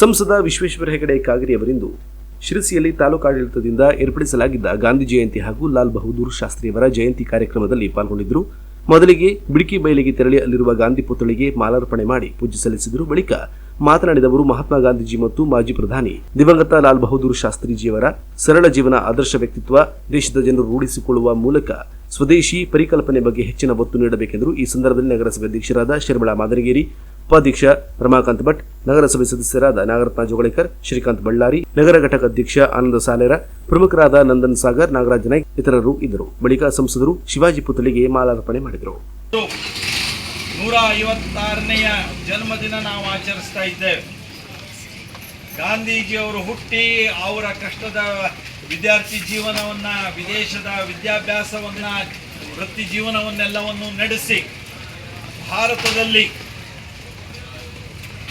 ಸಂಸದ ವಿಶ್ವೇಶ್ವರ ಹೆಗಡೆ ಕಾಗರಿ ಅವರಿಂದು ಶಿರಸಿಯಲ್ಲಿ ತಾಲೂಕಾಡಳಿತದಿಂದ ಏರ್ಪಡಿಸಲಾಗಿದ್ದ ಗಾಂಧಿ ಜಯಂತಿ ಹಾಗೂ ಲಾಲ್ ಬಹದ್ದೂರ್ ಶಾಸ್ತ್ರಿಯವರ ಜಯಂತಿ ಕಾರ್ಯಕ್ರಮದಲ್ಲಿ ಪಾಲ್ಗೊಂಡಿದ್ದರು. ಮೊದಲಿಗೆ ಬಿಡಿಕಿ ಬಯಲಿಗೆ ತೆರಳಿ ಅಲ್ಲಿರುವ ಗಾಂಧಿ ಪುತ್ಥಳಿಗೆ ಮಾಲಾರ್ಪಣೆ ಮಾಡಿ ಪೂಜೆ ಸಲ್ಲಿಸಿದರು. ಬಳಿಕ ಮಾತನಾಡಿದವರು ಮಹಾತ್ಮ ಗಾಂಧೀಜಿ ಮತ್ತು ಮಾಜಿ ಪ್ರಧಾನಿ ದಿವಂಗತ ಲಾಲ್ ಬಹದ್ದೂರ್ ಶಾಸ್ತ್ರಿಜಿಯವರ ಸರಳ ಜೀವನ ಆದರ್ಶ ವ್ಯಕ್ತಿತ್ವ, ದೇಶದ ಜನರು ರೂಢಿಸಿಕೊಳ್ಳುವ ಮೂಲಕ ಸ್ವದೇಶಿ ಪರಿಕಲ್ಪನೆ ಬಗ್ಗೆ ಹೆಚ್ಚಿನ ಒತ್ತು ನೀಡಬೇಕೆಂದರು. ಈ ಸಂದರ್ಭದಲ್ಲಿ ನಗರಸಭೆ ಅಧ್ಯಕ್ಷರಾದ ಶರ್ಮಳಾ ಮಾದರಗೇರಿ ಉಪಾಧ್ಯಕ್ಷ ರಮಾಕಾಂತ್ ಭಟ್, ನಗರಸಭೆ ಸದಸ್ಯರಾದ ನಾಗರತ್ನ ಜೋಗಳೇಕರ್, ಶ್ರೀಕಾಂತ್ ಬಳ್ಳಾರಿ, ನಗರ ಘಟಕ ಅಧ್ಯಕ್ಷ ಆನಂದ ಸಾಲೇರ, ಪ್ರಮುಖರಾದ ನಂದನ್ ಸಾಗರ್, ನಾಗರಾಜ್ ನಾಯ್ಕ್ ಇತರರು ಇದ್ದರು. ಬಳಿಕ ಸಂಸದರು ಶಿವಾಜಿ ಪುತ್ಥಳಿಗೆ ಮಾಲಾರ್ಪಣೆ ಮಾಡಿದರು. ನೂರ ಐವತ್ತಾರನೆಯ ಜನ್ಮದಿನ ನಾವು ಆಚರಿಸ್ತಾ ಇದ್ದೇವೆ. ಗಾಂಧೀಜಿಯವರು ಹುಟ್ಟಿ ಅವರ ಕಷ್ಟದ ವಿದ್ಯಾರ್ಥಿ ಜೀವನವನ್ನ, ವಿದೇಶದ ವಿದ್ಯಾಭ್ಯಾಸವನ್ನ, ವೃತ್ತಿ ಜೀವನವನ್ನೆಲ್ಲವನ್ನು ನಡೆಸಿ, ಭಾರತದಲ್ಲಿ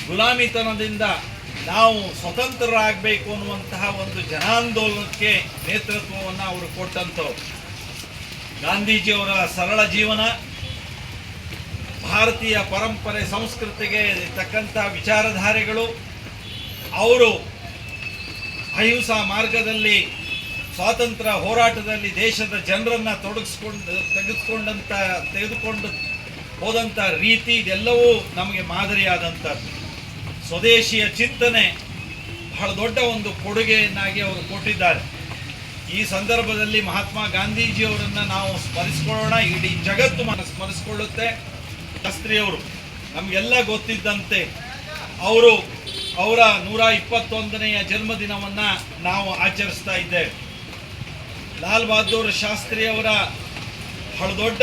ಗುಲಾಮಿತನದಿಂದ ನಾವು ಸ್ವತಂತ್ರರಾಗಬೇಕು ಅನ್ನುವಂತಹ ಒಂದು ಜನಾಂದೋಲನಕ್ಕೆ ನೇತೃತ್ವವನ್ನು ಅವರು ಕೊಟ್ಟಂಥವ್ರು. ಗಾಂಧೀಜಿಯವರ ಸರಳ ಜೀವನ, ಭಾರತೀಯ ಪರಂಪರೆ ಸಂಸ್ಕೃತಿಗೆ ತಕ್ಕಂಥ ವಿಚಾರಧಾರೆಗಳು, ಅವರು ಅಹಿಂಸಾ ಮಾರ್ಗದಲ್ಲಿ, ಸ್ವಾತಂತ್ರ್ಯ ಹೋರಾಟದಲ್ಲಿ ದೇಶದ ಜನರನ್ನು ತೊಡಗಿಸ್ಕೊಂಡು ತೆಗೆದುಕೊಂಡಂಥ ತೆಗೆದುಕೊಂಡು ಹೋದಂಥ ರೀತಿ ಇದೆಲ್ಲವೂ ನಮಗೆ ಮಾದರಿಯಾದಂಥದ್ದು. ಸ್ವದೇಶಿಯ ಚಿಂತನೆ ಬಹಳ ದೊಡ್ಡ ಒಂದು ಕೊಡುಗೆಯನ್ನಾಗಿ ಅವರು ಕೊಟ್ಟಿದ್ದಾರೆ. ಈ ಸಂದರ್ಭದಲ್ಲಿ ಮಹಾತ್ಮ ಗಾಂಧೀಜಿಯವರನ್ನು ನಾವು ಸ್ಮರಿಸಿಕೊಳ್ಳೋಣ. ಇಡೀ ಜಗತ್ತು ಮನ- ಸ್ಮರಿಸ್ಕೊಳ್ಳುತ್ತೆ. ಶಾಸ್ತ್ರಿಯವರು, ನಮಗೆಲ್ಲ ಗೊತ್ತಿದ್ದಂತೆ ಅವರು ಅವರ ನೂರ ಇಪ್ಪತ್ತೊಂದನೆಯ ಜನ್ಮದಿನವನ್ನು ನಾವು ಆಚರಿಸ್ತಾ ಇದ್ದೇವೆ. ಲಾಲ್ ಬಹದ್ದೂರ್ ಶಾಸ್ತ್ರಿಯವರ ಬಹಳ ದೊಡ್ಡ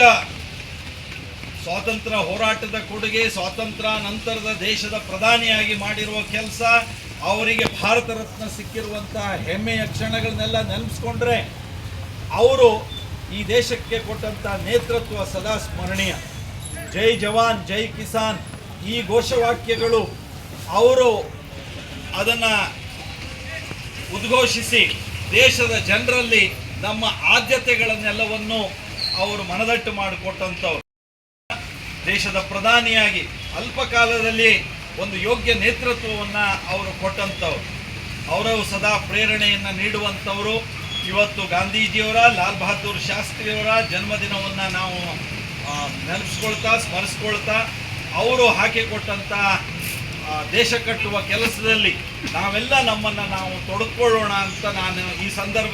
ಸ್ವಾತಂತ್ರ್ಯ ಹೋರಾಟದ ಕೊಡುಗೆ, ಸ್ವಾತಂತ್ರ್ಯ ನಂತರದ ದೇಶದ ಪ್ರಧಾನಿಯಾಗಿ ಮಾಡಿರುವ ಕೆಲಸ, ಅವರಿಗೆ ಭಾರತ ರತ್ನ ಸಿಕ್ಕಿರುವಂತಹ ಹೆಮ್ಮೆಯ ಕ್ಷಣಗಳನ್ನೆಲ್ಲ ನೆನಪಿಸ್ಕೊಂಡ್ರೆ ಅವರು ಈ ದೇಶಕ್ಕೆ ಕೊಟ್ಟಂಥ ನೇತೃತ್ವ ಸದಾ ಸ್ಮರಣೀಯ. ಜೈ ಜವಾನ್, ಜೈ ಕಿಸಾನ್. ಈ ಘೋಷವಾಕ್ಯಗಳು ಅವರು ಅದನ್ನು ಉದ್ಘೋಷಿಸಿ ದೇಶದ ಜನರಲ್ಲಿ ನಮ್ಮ ಆದ್ಯತೆಗಳನ್ನೆಲ್ಲವನ್ನು ಅವರು ಮನದಟ್ಟು ಮಾಡಿಕೊಟ್ಟಂಥವ್ರು. ದೇಶದ ಪ್ರಧಾನಿಯಾಗಿ ಅಲ್ಪ ಕಾಲದಲ್ಲಿ ಒಂದು ಯೋಗ್ಯ ನೇತೃತ್ವವನ್ನು ಅವರು ಕೊಟ್ಟಂಥವ್ರು. ಅವರು ಸದಾ ಪ್ರೇರಣೆಯನ್ನು ನೀಡುವಂಥವರು. ಇವತ್ತು ಗಾಂಧೀಜಿಯವರ, ಲಾಲ್ ಬಹದ್ದೂರ್ ಶಾಸ್ತ್ರಿಯವರ ಜನ್ಮದಿನವನ್ನು ನಾವು ನೆನಪಿಸ್ಕೊಳ್ತಾ, ಸ್ಮರಿಸ್ಕೊಳ್ತಾ, ಅವರು ಹಾಕಿಕೊಟ್ಟಂಥ ದೇಶ ಕಟ್ಟುವ ಕೆಲಸದಲ್ಲಿ ನಾವೆಲ್ಲ ನಮ್ಮನ್ನು ನಾವು ತೊಡಕೊಳ್ಳೋಣ ಅಂತ ನಾನು ಈ ಸಂದರ್ಭ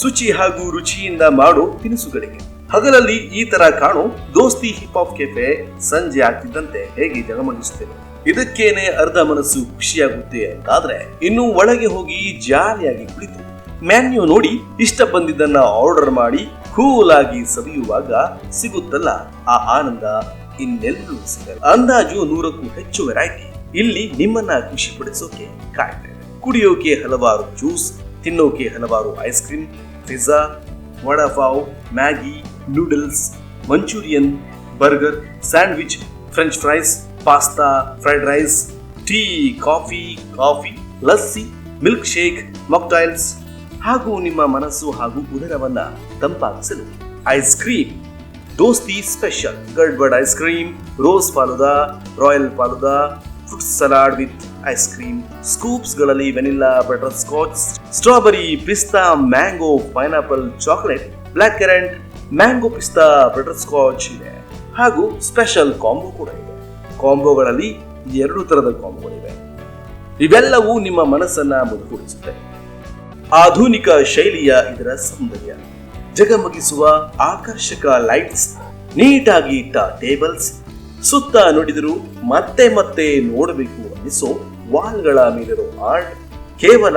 ಶುಚಿ ಹಾಗೂ ರುಚಿಯಿಂದ ಮಾಡೋ ತಿನಿಸುಗಳಿಗೆ. ಹಗಲಲ್ಲಿ ಈ ತರ ಕಾಣೋ, ದೋಸ್ತಿ ಹಿಪ್ ಹಾಪ್ ಕೆಫೆ ಸಂಜೆ ಆಗ್ತಿದ್ದಂತೆ ಹೇಗೆ ಜಗಮಗಿಸುತ್ತೇನೆ ಇದಕ್ಕೇನೆ ಅರ್ಧ ಮನಸ್ಸು ಖುಷಿಯಾಗುತ್ತೆ ಅಂತಾದ್ರೆ ಇನ್ನು ಒಳಗೆ ಹೋಗಿ ಜಾಲಿಯಾಗಿ ಕುಳಿತು. ಮ್ಯಾನ್ಯೂ ನೋಡಿ, ಇಷ್ಟ ಬಂದಿದ್ದನ್ನ ಆರ್ಡರ್ ಮಾಡಿ ಕೂಲ್ ಆಗಿ ಸವಿಯುವಾಗ ಸಿಗುತ್ತಲ್ಲ ಆ ಆನಂದ ಇನ್ನೆಲ್ಲೂ ಸಿಗಲ್ಲ. ಅಂದಾಜು ನೂರಕ್ಕೂ ಹೆಚ್ಚು ವೆರೈಟಿ ಇಲ್ಲಿ ನಿಮ್ಮನ್ನ ಖುಷಿ ಪಡಿಸೋಕೆ ಕಾಯ್ತೇವೆ ಕುಡಿಯೋಕೆ ಹಲವಾರು ಜ್ಯೂಸ್ ತಿನ್ನೋಕೆ ಹಲವಾರು ice cream pizza vada pav Maggi noodles manchurian burger sandwich french fries pasta fried rice tea coffee coffee lassi milk shake mocktails ಹಾಗೂ ನಿಮ್ಮ ಮನಸ್ಸು ಹಾಗೂ ಉದರವನ್ನ ತಂಪಾಗಿಸಲು ಐಸ್ ಕ್ರೀಮ್ ದೋಸ್ತಿ special gadbad ice cream rose falooda royal falooda fruit salad with ice cream ಸ್ಕೂಪ್ಸ್ಗಳಲ್ಲಿ vanilla butterscotch strawberry, pista, mango, pineapple, chocolate, blackcurrant, mango, pista butterscotch ಇದೆ. ಹಾಗೂ special combo ಕೂಡ ಇದೆ. ಕಾಂಬೋಗಳಲ್ಲಿ ಎರಡು ತರದ ಕಾಂಬೋಗಳಿವೆ. ಇವೆಲ್ಲವೂ ನಿಮ್ಮ ಮನಸ್ಸನ್ನ ಮುದುಗೂಡಿಸುತ್ತೆ ಆಧುನಿಕ ಶೈಲಿಯ ಇದರ ಸೌಂದರ್ಯ. ಜಗಮಗಿಸುವ ಆಕರ್ಷಕ ಲೈಟ್ಸ್, ನೀಟಾಗಿ ಇಟ್ಟ ಟೇಬಲ್ಸ್, ಸುತ್ತ ನುಡಿದರು ಮತ್ತೆ ಮತ್ತೆ ನೋಡಬೇಕು ಅನ್ನಿಸೋ ವಾಲ್ಗಳ ಮೇಲಿರೋ ಆರ್ಟ್ ಕೇವಲ